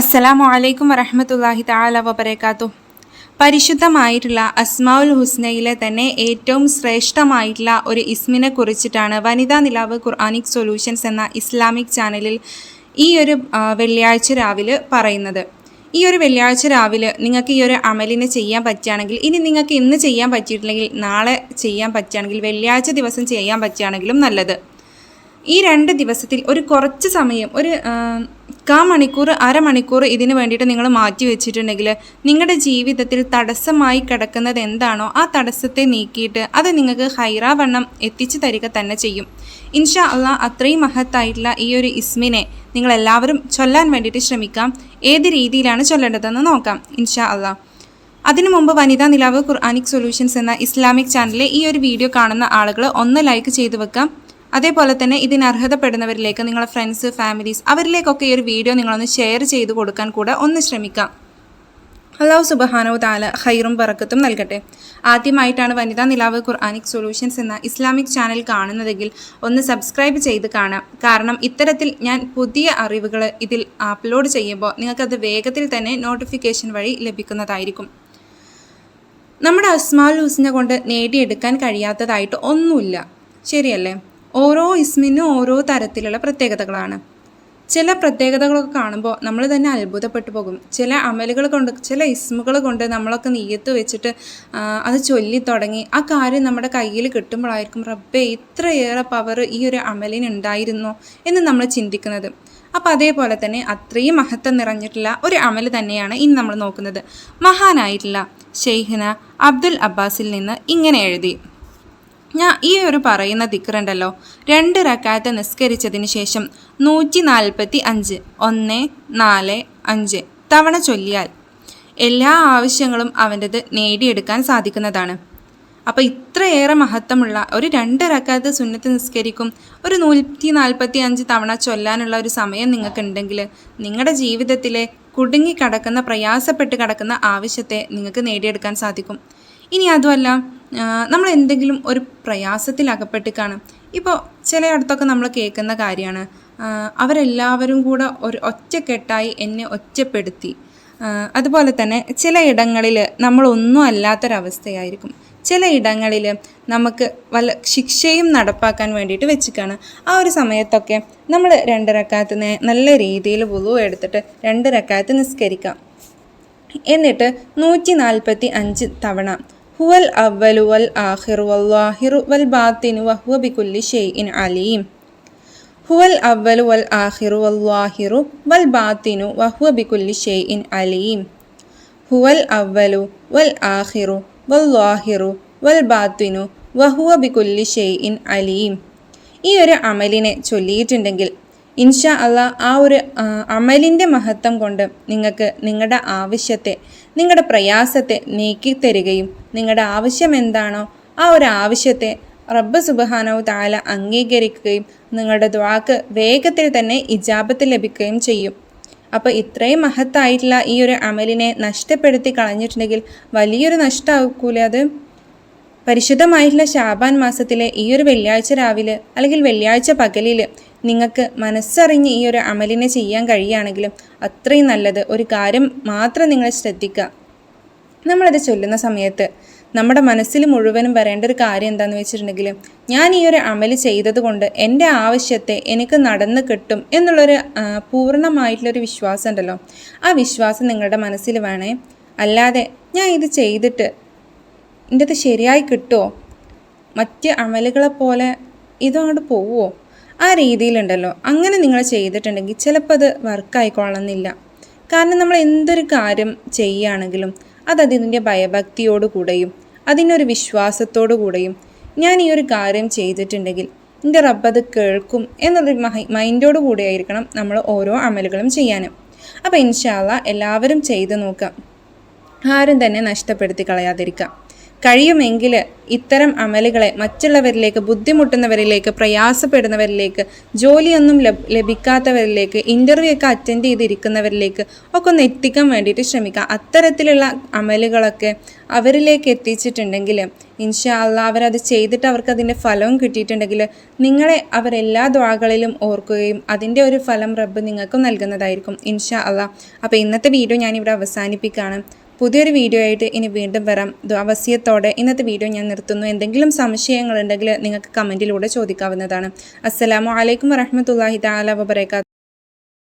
അസ്സലാമു അലൈക്കും വറഹമത്തല്ലാഹി താല വബറകാതുഹു. പരിശുദ്ധമായിട്ടുള്ള അസ്മാഉൽ ഹുസ്നയിലെ തന്നെ ഏറ്റവും ശ്രേഷ്ഠമായിട്ടുള്ള ഒരു ഇസ്മിനെ കുറിച്ചിട്ടാണ് വനിതാ നിലാവ് ഖുർആാനിക് സൊല്യൂഷൻസ് എന്ന ഇസ്ലാമിക് ചാനലിൽ ഈ ഒരു വെള്ളിയാഴ്ച രാവിലെ പറയുന്നത്. ഈ ഒരു വെള്ളിയാഴ്ച രാവിലെ നിങ്ങൾക്ക് ഈ ഒരു അമലിനെ ചെയ്യാൻ പറ്റുകയാണെങ്കിൽ ഇനി നിങ്ങൾക്ക് ഇന്ന് ചെയ്യാൻ പറ്റിയിട്ടില്ലെങ്കിൽ നാളെ ചെയ്യാൻ പറ്റുകയാണെങ്കിൽ വെള്ളിയാഴ്ച ദിവസം ചെയ്യാൻ പറ്റുകയാണെങ്കിലും നല്ലത്. ഈ രണ്ട് ദിവസത്തിൽ ഒരു കുറച്ച് സമയം ഒരു കാ മണിക്കൂർ അരമണിക്കൂർ ഇതിന് വേണ്ടിയിട്ട് നിങ്ങൾ മാറ്റി വെച്ചിട്ടുണ്ടെങ്കിൽ നിങ്ങളുടെ ജീവിതത്തിൽ തടസ്സമായി കിടക്കുന്നത് എന്താണോ ആ തടസ്സത്തെ നീക്കിയിട്ട് അത് നിങ്ങൾക്ക് ഹൈറാവണ്ണം എത്തിച്ചു തരിക തന്നെ ചെയ്യും. ഇൻഷാ അള്ളാ അത്രയും മഹത്തായിട്ടുള്ള ഈ ഒരു ഇസ്മിനെ നിങ്ങളെല്ലാവരും ചൊല്ലാൻ വേണ്ടിയിട്ട് ശ്രമിക്കാം. ഏത് രീതിയിലാണ് ചൊല്ലേണ്ടതെന്ന് നോക്കാം ഇൻഷാ അള്ളാ. അതിനു മുമ്പ് വനിതാ നിലാവ് ഖുർആാനിക് സൊല്യൂഷൻസ് എന്ന ഇസ്ലാമിക് ചാനലിലെ ഈ ഒരു വീഡിയോ കാണുന്ന ആളുകൾ ഒന്ന് ലൈക്ക് ചെയ്തു വെക്കാം. അതേപോലെ തന്നെ ഇതിന് അർഹതപ്പെടുന്നവരിലേക്ക് നിങ്ങളുടെ ഫ്രണ്ട്സ് ഫാമിലീസ് അവരിലേക്കൊക്കെ ഈ ഒരു വീഡിയോ നിങ്ങളൊന്ന് ഷെയർ ചെയ്ത് കൊടുക്കാൻ കൂടെ ഒന്ന് ശ്രമിക്കാം. അള്ളാഹു സുബഹാനോ താല ഹൈറും പറക്കത്തും നൽകട്ടെ. ആദ്യമായിട്ടാണ് വനിതാ നിലാവ് ഖുർആാനിക് സൊല്യൂഷൻസ് എന്ന ഇസ്ലാമിക് ചാനൽ കാണുന്നതെങ്കിൽ ഒന്ന് സബ്സ്ക്രൈബ് ചെയ്ത് കാണാം. കാരണം ഇത്തരത്തിൽ ഞാൻ പുതിയ അറിവുകൾ ഇതിൽ അപ്ലോഡ് ചെയ്യുമ്പോൾ നിങ്ങൾക്കത് വേഗത്തിൽ തന്നെ നോട്ടിഫിക്കേഷൻ വഴി ലഭിക്കുന്നതായിരിക്കും. നമ്മുടെ അസ്മാൽ ഹുസിനെ കൊണ്ട് നേടിയെടുക്കാൻ കഴിയാത്തതായിട്ട് ഒന്നുമില്ല. ശരിയല്ലേ? ഓരോ ഇസ്മിനും ഓരോ തരത്തിലുള്ള പ്രത്യേകതകളാണ്. ചില പ്രത്യേകതകളൊക്കെ കാണുമ്പോൾ നമ്മൾ തന്നെ അത്ഭുതപ്പെട്ടു പോകും. ചില അമലുകൾ കൊണ്ട് ചില ഇസ്മുകൾ കൊണ്ട് നമ്മളൊക്കെ നീയത്ത് വെച്ചിട്ട് അത് ചൊല്ലി തുടങ്ങി ആ കാര്യം നമ്മുടെ കയ്യിൽ കിട്ടുമ്പോഴായിരിക്കും റബ്ബേ ഇത്രയേറെ പവർ ഈ ഒരു അമലിന് ഉണ്ടായിരുന്നോ എന്ന് നമ്മൾ ചിന്തിക്കുന്നത്. അപ്പോൾ അതേപോലെ തന്നെ അത്രയും മഹത്വം നിറഞ്ഞിട്ടുള്ള ഒരു അമൽ തന്നെയാണ് ഇന്ന് നമ്മൾ നോക്കുന്നത്. മഹാനായിട്ടുള്ള ഷെയ്ഖന അബ്ദുൽ അബ്ബാസിൽ നിന്ന് ഇങ്ങനെ എഴുതി. ഞാൻ ഈ ഒരു പറയുന്ന ദിക്റുണ്ടല്ലോ. രണ്ട് റക്കാത്ത് നിസ്കരിച്ചതിന് ശേഷം നൂറ്റി നാൽപ്പത്തി അഞ്ച് ഒന്ന് നാല് അഞ്ച് തവണ ചൊല്ലിയാൽ എല്ലാ ആവശ്യങ്ങളും അവന്റെത് നേടിയെടുക്കാൻ സാധിക്കുന്നതാണ്. അപ്പോൾ ഇത്രയേറെ മഹത്വമുള്ള ഒരു രണ്ട് റക്കാത്ത് സുന്നത്ത് നിസ്കരിക്കും ഒരു നൂറ്റി നാൽപ്പത്തി അഞ്ച് തവണ ചൊല്ലാനുള്ള ഒരു സമയം നിങ്ങൾക്കുണ്ടെങ്കിൽ നിങ്ങളുടെ ജീവിതത്തിലെ കുടുങ്ങിക്കിടക്കുന്ന പ്രയാസപ്പെട്ട് കിടക്കുന്ന ആവശ്യത്തെ നിങ്ങൾക്ക് നേടിയെടുക്കാൻ സാധിക്കും. ഇനി അതുമല്ല നമ്മൾ എന്തെങ്കിലും ഒരു പ്രയാസത്തിൽ അകപ്പെട്ട് കാണും ഇപ്പോൾ ചിലയിടത്തൊക്കെ നമ്മൾ കേൾക്കുന്ന കാര്യമാണ് അവരെല്ലാവരും കൂടെ ഒരു ഒറ്റക്കെട്ടായി എന്നെ ഒറ്റപ്പെടുത്തി. അതുപോലെ തന്നെ ചില ഇടങ്ങളിൽ നമ്മളൊന്നും അല്ലാത്തൊരവസ്ഥയായിരിക്കും. ചില ഇടങ്ങളിൽ നമുക്ക് വല്ല ശിക്ഷയും നടപ്പാക്കാൻ വേണ്ടിയിട്ട് വെച്ചിക്കാണ്. ആ ഒരു സമയത്തൊക്കെ നമ്മൾ രണ്ട് റക്കാത്ത് നല്ല രീതിയിൽ വുളു എടുത്തിട്ട് രണ്ട് റക്കാത്ത് നിസ്കരിക്കാം. എന്നിട്ട് നൂറ്റി നാൽപ്പത്തി അഞ്ച് തവണ ഹുവൽ അവലു വൽ ആഹിറു വല്ലാഹിറു വൽ ബാത്തിനു വഹുവ ബികുല്ലി ഷെയ്ഇൻ അലീം. ഹുവൽ അവലു വൽ ആഹിറു വല്ലാഹിറു വൽ ബാത്തിനു വഹുവ ബികുല്ലി ഷെയ്ഇൻ അലീം. ഹുവൽ അവലു വൽ ആഹിറു വല്ലാഹിറു വൽ ബാത്തിനു വഹുവ ബികുല്ലി ഷെയ്ഇൻ അലീം. ഈ ഒരു അമലിനെ ചൊല്ലിയിട്ടുണ്ടെങ്കിൽ ഇൻഷാ അല്ല ആ ഒരു അമലിന്റെ മഹത്വം കൊണ്ട് നിങ്ങൾക്ക് നിങ്ങളുടെ ആവശ്യത്തെ നിങ്ങളുടെ പ്രയാസത്തെ നീക്കി തരികയും നിങ്ങളുടെ ആവശ്യം എന്താണോ ആ ഒരു ആവശ്യത്തെ റബ്ബ് സുബഹാനവ് താല അംഗീകരിക്കുകയും നിങ്ങളുടെ ദ്വാക്ക് വേഗത്തിൽ തന്നെ ഇജാബത്ത് ലഭിക്കുകയും ചെയ്യും. അപ്പോൾ ഇത്രയും മഹത്തായിട്ടുള്ള ഈ ഒരു അമലിനെ നഷ്ടപ്പെടുത്തി കളഞ്ഞിട്ടുണ്ടെങ്കിൽ വലിയൊരു നഷ്ടമാക്കൂലേ അത്. പരിശുദ്ധമായിട്ടുള്ള ഷാബാൻ മാസത്തിലെ ഈ ഒരു വെള്ളിയാഴ്ച രാവിലെ അല്ലെങ്കിൽ വെള്ളിയാഴ്ച പകലിൽ നിങ്ങൾക്ക് മനസ്സറിഞ്ഞ് ഈ ഒരു അമലിനെ ചെയ്യാൻ കഴിയുകയാണെങ്കിലും അത്രയും നല്ലത് ഒരു കാര്യം മാത്രം നിങ്ങൾ ശ്രദ്ധിക്കുക. നമ്മളത് ചൊല്ലുന്ന സമയത്ത് നമ്മുടെ മനസ്സിൽ മുഴുവനും വരേണ്ട ഒരു കാര്യം എന്താണെന്ന് വെച്ചിട്ടുണ്ടെങ്കിൽ ഞാൻ ഈ ഒരു അമൽ ചെയ്തതുകൊണ്ട് എന്റെ ആവശ്യത്തെ എനിക്ക് നടന്ന് കിട്ടും എന്നുള്ളൊരു പൂർണമായിട്ടുള്ളൊരു വിശ്വാസം ഉണ്ടല്ലോ. ആ വിശ്വാസം നിങ്ങളുടെ മനസ്സിൽ വേണേ. അല്ലാതെ ഞാൻ ഇത് ചെയ്തിട്ട് എന്റെ അത് ശരിയായി കിട്ടുമോ മറ്റ് അമലുകളെ പോലെ ഇതങ്ങോട്ട് പോവുമോ ആ രീതിയിലുണ്ടല്ലോ. അങ്ങനെ നിങ്ങൾ ചെയ്തിട്ടുണ്ടെങ്കിൽ ചിലപ്പോൾ അത് വർക്കായിക്കൊള്ളണമെന്നില്ല കാരണം നമ്മൾ എന്തൊരു കാര്യം ചെയ്യുകയാണെങ്കിലും അത് അതിന്റെ ഭയഭക്തിയോടു കൂടെയും അതിനൊരു വിശ്വാസത്തോടു കൂടെയും ഞാൻ ഈ ഒരു കാര്യം ചെയ്തിട്ടുണ്ടെങ്കിൽ എന്റെ റബ്ബ് അത് കേൾക്കും എന്നുള്ളൊരു മൈൻഡോട് കൂടിയായിരിക്കണം നമ്മൾ ഓരോ അമലുകളും ചെയ്യാനും അപ്പോൾ ഇൻഷാല്ല എല്ലാവരും ചെയ്ത് നോക്കാം ആരും തന്നെ നഷ്ടപ്പെടുത്തി കളയാതിരിക്കാം കഴിയുമെങ്കിൽ ഇത്തരം അമലുകളെ മറ്റുള്ളവരിലേക്ക് ബുദ്ധിമുട്ടുന്നവരിലേക്ക് പ്രയാസപ്പെടുന്നവരിലേക്ക് ജോലിയൊന്നും ലഭ ലഭിക്കാത്തവരിലേക്ക് ഇന്റർവ്യൂ ഒക്കെ അറ്റൻഡ് ചെയ്തിരിക്കുന്നവരിലേക്ക് ഒക്കെ ഒന്ന് എത്തിക്കാൻ വേണ്ടിയിട്ട് ശ്രമിക്കുക. അത്തരത്തിലുള്ള അമലുകളൊക്കെ അവരിലേക്ക് എത്തിച്ചിട്ടുണ്ടെങ്കിൽ ഇൻഷാ അല്ല അവരത് ചെയ്തിട്ട് അവർക്ക് അതിന്റെ ഫലവും കിട്ടിയിട്ടുണ്ടെങ്കിൽ നിങ്ങളെ അവരെല്ലാ ദ്വാകളിലും ഓർക്കുകയും അതിന്റെ ഒരു ഫലം റബ്ബ് നിങ്ങൾക്കും നൽകുന്നതായിരിക്കും ഇൻഷാ അല്ല അപ്പോൾ ഇന്നത്തെ വീഡിയോ ഞാനിവിടെ അവസാനിപ്പിക്കുകയാണ്. പുതിയൊരു വീഡിയോ ആയിട്ട് ഇനി വീണ്ടും വരാം. ദ്വാവസ്യത്തോടെ ഇന്നത്തെ വീഡിയോ ഞാൻ നിർത്തുന്നു. എന്തെങ്കിലും സംശയങ്ങളുണ്ടെങ്കിൽ നിങ്ങൾക്ക് കമന്റിലൂടെ ചോദിക്കാവുന്നതാണ്. അസ്സലാമു അലൈക്കും വറഹമത്തല്ലാഹി താല വബർക്കാത്തു